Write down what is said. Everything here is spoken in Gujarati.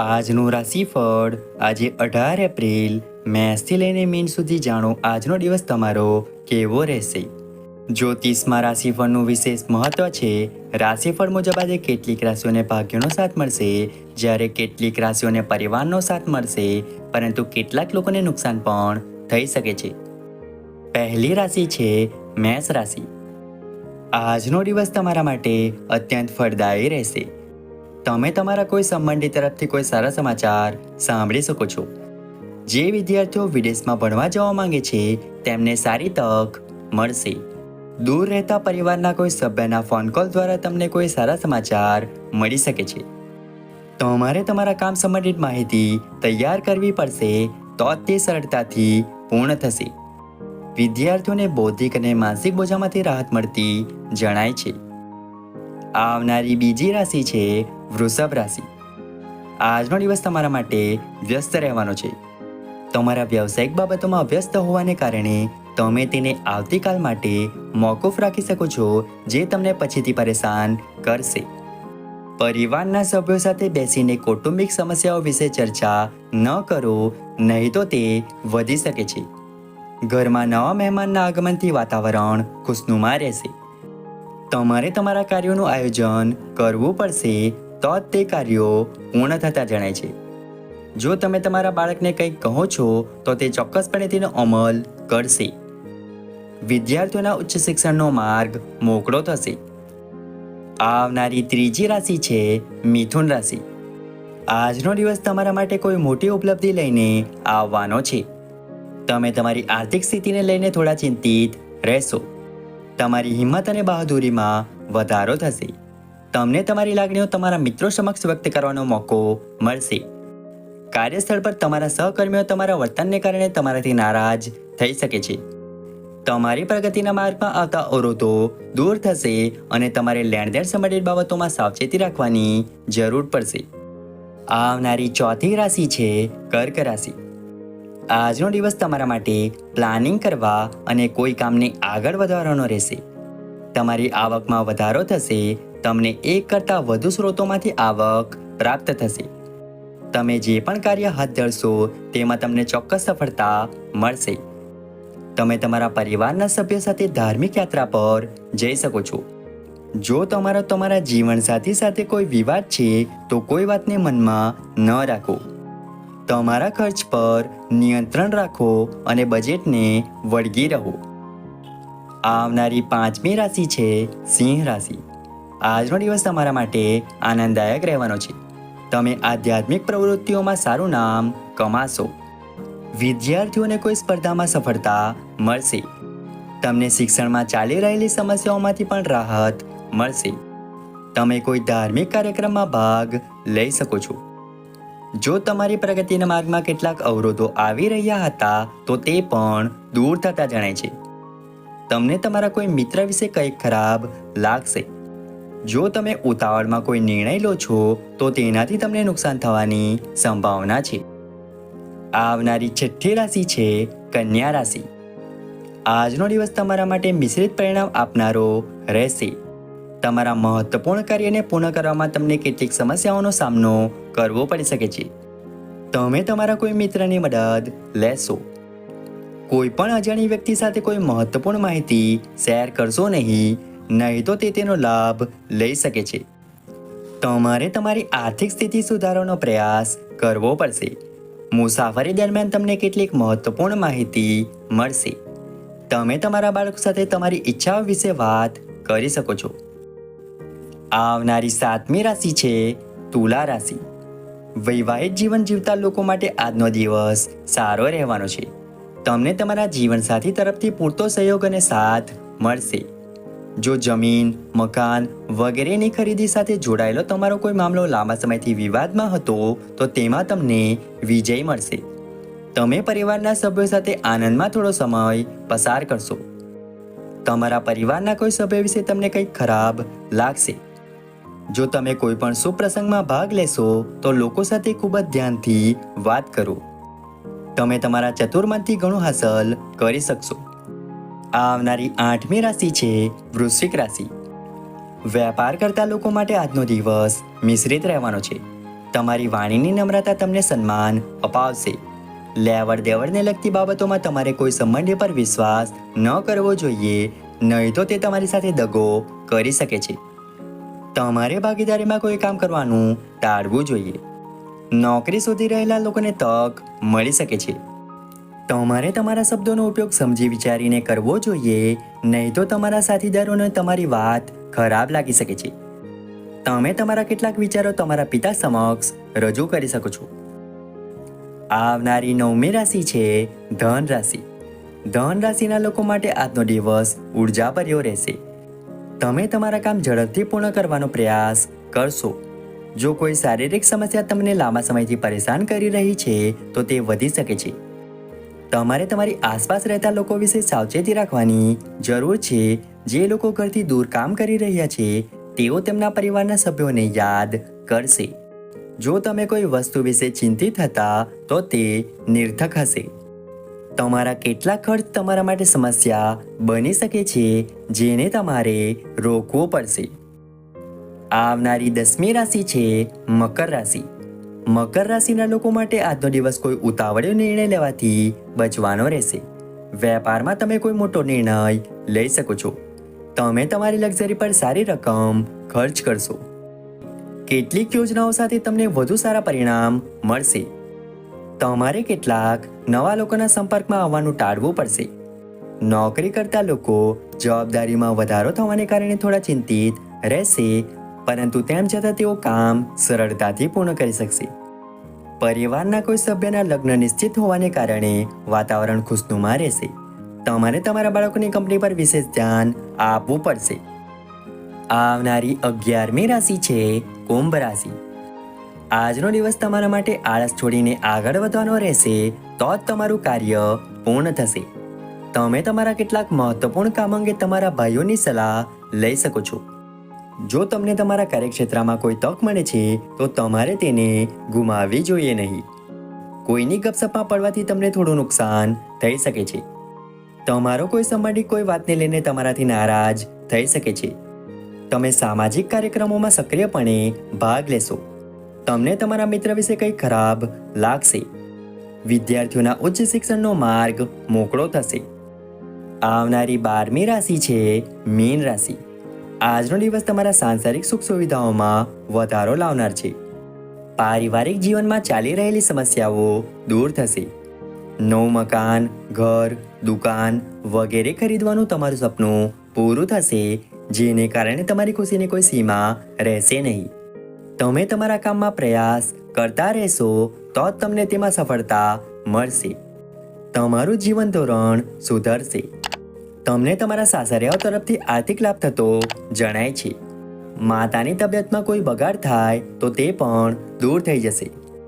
આજનું રાશિફળ. આજે અઢાર એપ્રિલ. મેષથી લઈને મીન સુધી જાણો આજનો દિવસ તમારો કેવો રહેશે? જ્યોતિષમાં રાશિફળનું વિશેષ મહત્વ છે. રાશિફળ મુજબ આજે કેટલીક રાશિઓને ભાગ્યનો સાથ મળશે. જ્યારે કેટલીક રાશિઓને પરિવારનો સાથ મળશે. પરંતુ કેટલાક લોકોને નુકસાન પણ થઈ શકે છે. પહેલી રાશિ છે મેષ રાશિ. આજનો દિવસ તમારા માટે અત્યંત ફળદાયી રહેશે. તમે તમારા કોઈ સંબંધી તરફથી કોઈ સારા સમાચાર સાંભળી શકો છો. જે વિદ્યાર્થીઓ વિદેશમાં ભણવા જવા માંગે છે, તેમને સારી તક મળશે. દૂર રહેતા પરિવારના કોઈ સભ્યના ફોન કોલ દ્વારા તમને કોઈ સારા સમાચાર મળી શકે છે. તમારે તમારા કામ સંબંધિત માહિતી તૈયાર કરવી પડશે, તો તે સરળતાથી પૂર્ણ થશે. વિદ્યાર્થીઓને બૌદ્ધિક અને માનસિક બોજામાંથી રાહત મળતી જણાય છે. આવનારી બીજી રાશિ છે વૃષભ રાશિ. આજનો દિવસ તમારા માટે વ્યસ્ત રહેવાનો છે. તમારા વ્યવસાયિક બાબતોમાં વ્યસ્ત હોવાને કારણે તમે તેને આવતીકાલ માટે મોકૂફ રાખી શકો છો, જે તમને પછીથી પરેશાન કરશે. પરિવારના સભ્યો સાથે બેસીને કૌટુંબિક સમસ્યાઓ વિશે ચર્ચા ન કરો, નહીં તો તે વધી શકે છે. ઘરમાં નવા મહેમાનના આગમનથી વાતાવરણ ખુશનુમા રહેશે. તમારે તમારા કાર્યોનું આયોજન કરવું પડશે તો જ તે કાર્યો પૂર્ણ થતા જણાય છે. જો તમે તમારા બાળકને કંઈક કહો છો, તો તે ચોક્કસપણે તેનો અમલ કરશે. વિદ્યાર્થીઓના ઉચ્ચ શિક્ષણનો માર્ગ મોકળો થશે. આવનારી ત્રીજી રાશિ છે મિથુન રાશિ. આજનો દિવસ તમારા માટે કોઈ મોટી ઉપલબ્ધિ લઈને આવવાનો છે. તમે તમારી આર્થિક સ્થિતિને લઈને થોડા ચિંતિત રહેશો. તમારી હિંમત અને બહાદુરીમાં વધારો થશે. તમને તમારી લાગણીઓ તમારા મિત્રો સમક્ષ વ્યક્ત કરવાનો મોકો મળશે. કાર્યસ્થળ પર તમારા સહકર્મીઓ તમારા વર્તનને કારણે તમારાથી નારાજ થઈ શકે છે. તમારી પ્રગતિના માર્ગમાં આવતા અવરોધો દૂર થશે અને તમારે લેણદેણ સંબંધિત બાબતોમાં સાવચેતી રાખવાની જરૂર પડશે. આવનારી ચોથી રાશિ છે કર્ક રાશિ. આજનો દિવસ તમારા માટે પ્લાનિંગ કરવા અને કોઈ કામને આગળ વધારવાનો રહેશે. તમારી આવકમાં વધારો થશે તમને એક કરતાં વધુ સ્ત્રોતોમાંથી આવક પ્રાપ્ત થશે. તમે જે પણ કાર્ય હાથ ધરશો, તેમાં તમને ચોક્કસ સફળતા મળશે. તમે તમારા પરિવારના સભ્યો સાથે ધાર્મિક યાત્રા પર જઈ શકો છો. જો તમારો તમારા જીવનસાથી સાથે કોઈ વિવાદ છે, તો કોઈ વાતને મનમાં ન રાખો. તમારા ખર્ચ પર નિયંત્રણ રાખો અને બજેટને વળગી રહો. આવનારી પાંચમી રાશિ છે સિંહ રાશિ. આજનો દિવસ તમારા માટે આનંદદાયક રહેવાનો છે. તમે આધ્યાત્મિક પ્રવૃત્તિઓમાં સારું નામ કમાશો. વિદ્યાર્થીઓને કોઈ સ્પર્ધામાં સફળતા મળશે. તમને શિક્ષણમાં ચાલી રહેલી સમસ્યાઓમાંથી પણ રાહત મળશે. તમે કોઈ ધાર્મિક કાર્યક્રમમાં ભાગ લઈ શકો છો. જો તમારી પ્રગતિના માર્ગમાં કેટલાક અવરોધો આવી રહ્યા હતા, તો તે પણ દૂર થતા જણાય છે. તમને તમારા કોઈ મિત્ર વિશે કંઈક ખરાબ લાગશે. જો તમે ઉતાવળમાં કોઈ નિર્ણય લો છો, તો તેનાથી તમને નુકસાન થવાની સંભાવના છે. આવનારી છઠ્ઠી રાશિ છે કન્યા રાશિ. આજનો દિવસ તમારા માટે મિશ્રિત પરિણામ આપનારો રહેશે. તમારા મહત્વપૂર્ણ કાર્યને પૂર્ણ કરવામાં તમને કેટલીક સમસ્યાઓનો સામનો કરવો પડી શકે છે. તમે તમારા કોઈ મિત્રની મદદ લેશો. કોઈ પણ અજાણી વ્યક્તિ સાથે કોઈ મહત્વપૂર્ણ માહિતી શેર કરશો નહીં નહીં તો તે તેનો લાભ લઈ શકે છે. તમારે તમારી આર્થિક સ્થિતિ સુધારવાનો પ્રયાસ કરવો પડશે. મુસાફરી દરમિયાન તમને કેટલીક મહત્વપૂર્ણ માહિતી મળશે. તમે તમારા બાળકો સાથે તમારી ઈચ્છાઓ વિશે વાત કરી શકો છો. આવનારી સાતમી રાશિ છે તુલા રાશિ. વૈવાહિક જીવન જીવતા લોકો માટે આજનો દિવસ સારો રહેવાનો છે. તમને તમારા જીવનસાથી તરફથી પૂરતો સહયોગ અને સાથ મળશે. જો જમીન, મકાન વગેરેની ખરીદી સાથે જોડાયેલો તમારો કોઈ મામલો લાંબા સમયથી વિવાદમાં હતો, તો તેમાં તમને વિજય મળશે. તમે પરિવારના સભ્યો સાથે આનંદમાં થોડો સમય પસાર કરશો. તમારા પરિવારના કોઈ સભ્ય વિશે તમને કંઈક ખરાબ લાગશે. જો તમે કોઈ પણ સુપ્રસંગમાં પ્રસંગમાં ભાગ લેશો, તો લોકો સાથે ખૂબ જ ધ્યાનથી વાત કરો. તમે તમારા ચતુર્મનથી ઘણું હાંસલ કરી શકશો. આવનારી આઠમી રાશિ છે વૃશ્ચિક રાશિ. વેપાર કરતા લોકો માટે આજનો દિવસ મિશ્રિત રહેવાનો છે. તમારી વાણીની નમ્રતા તમને સન્માન અપાવશે. લેવડ દેવડને લગતી બાબતોમાં તમારે કોઈ સંબંધ પર વિશ્વાસ ન કરવો જોઈએ, નહીં તો તે તમારી સાથે દગો કરી શકે છે. તમારે ભાગીદારીમાં કોઈ કામ કરવાનું ટાળવું જોઈએ. નોકરી શોધી રહેલા લોકોને તક મળી શકે છે. તમારે તમારા શબ્દોનો ઉપયોગ સમજી વિચારીને કરવો જોઈએ, નહીં તો તમારા સાથીદારોને તમારી વાત ખરાબ લાગી શકે છે. તમે તમારા કેટલાક વિચારો તમારા પિતા સમક્ષ રજૂ કરી શકો છો. આવનારી નવમી રાશિ છે ધન રાશિ. ધન રાશિના લોકો માટે આજનો દિવસ ઉર્જાભર્યો રહેશે. તમે તમારા કામ ઝડપથી પૂર્ણ કરવાનો પ્રયાસ કરશો. જો કોઈ શારીરિક સમસ્યા તમને લાંબા સમયથી પરેશાન કરી રહી છે, તો તે વધી શકે છે. તમારે તમારી આસપાસ રહેતા લોકો વિશે સાવચેતી રાખવાની જરૂર છે. જે લોકો ઘરથી દૂર કામ કરી રહ્યા છે, તેઓ તેમના પરિવારના સભ્યોને યાદ કરશે. જો તમે કોઈ વસ્તુ વિશે ચિંતિત હતા, તો તે નિર્થક હશે. તમારા કેટલા ખર્ચ તમારા માટે સમસ્યા બની શકે છે, જેને તમારે રોકવો પડશે. આવનારી દસમી રાશિ છે, મકર રાશિ. મકર રાશિના લોકો માટે આજનો દિવસ કોઈ ઉતાવળ્યો નિર્ણય લેવાથી બચવાનો રહેશે. વેપારમાં તમે કોઈ મોટો નિર્ણય લઈ શકો છો. તમે તમારી લક્ઝરી પર સારી રકમ ખર્ચ કરશો. કેટલીક યોજનાઓ સાથે તમને વધુ સારા પરિણામ મળશે. તમારે કેટલાક નવા લોકોના સંપર્કમાં આવવાનું ટાળવું પડશે. નોકરી કરતા લોકો જવાબદારીમાં વધારો થવાને કારણે થોડા ચિંતિત રહેશે પરંતુ તેમ છતાં તેઓ કામ, સરળતાથી પૂર્ણ કરી શકશે. પરિવારના કોઈ સભ્યના લગ્ન નિશ્ચિત હોવાને કારણે વાતાવરણ ખુશનુમા રહેશે. તમારે તમારા બાળકોની કંપની પર વિશેષ ધ્યાન આપવું પડશે. આવનારી અગિયારમી રાશિ છે કુંભ રાશિ. આજનો દિવસ તમારા માટે આળસ છોડીને આગળ વધવાનો રહેશે તો જ તમારું કાર્ય પૂર્ણ થશે. તમે તમારા કેટલાક મહત્વપૂર્ણ કામ અંગે તમારા ભાઈઓની સલાહ લઈ શકો છો. જો તમને તમારા કાર્યક્ષેત્રમાં કોઈ તક મળે છે, તો તમારે તેને ગુમાવવી જોઈએ નહીં. કોઈની ગપસપમાં પડવાથી તમને થોડું નુકસાન થઈ શકે છે. તમારો કોઈ સંબંધિત કોઈ વાતને લઈને તમારાથી નારાજ થઈ શકે છે. તમે સામાજિક કાર્યક્રમોમાં સક્રિયપણે ભાગ લેશો. તમને તમારા મિત્ર વિશે કંઈ ખરાબ લાગશે. વિદ્યાર્થીઓના ઉચ્ચ શિક્ષણનો માર્ગ મોકળો થશે. આવનારી બારમી રાશિ છે મીન રાશિ. આજનો દિવસ તમારા સાંસારિક સુખ સુવિધાઓમાં વધારો લાવનાર છે. પારિવારિક જીવનમાં ચાલી રહેલી સમસ્યાઓ દૂર થશે. નવું મકાન, ઘર, દુકાન વગેરે ખરીદવાનું તમારું સપનું પૂરું થશે, જેને કારણે તમારી ખુશીની કોઈ સીમા રહેશે નહીં. તમે તમારા કામમાં પ્રયાસ કરતા રહેશો તો જ તમને તેમાં સફળતા મળશે. તમારું જીવન ધોરણ સુધરશે. તમને તમારા સાસરિયાઓ તરફથી આર્થિક લાભ થતો જણાય છે. માતાની તબિયતમાં કોઈ બગાડ થાય તો તે પણ દૂર થઈ જશે.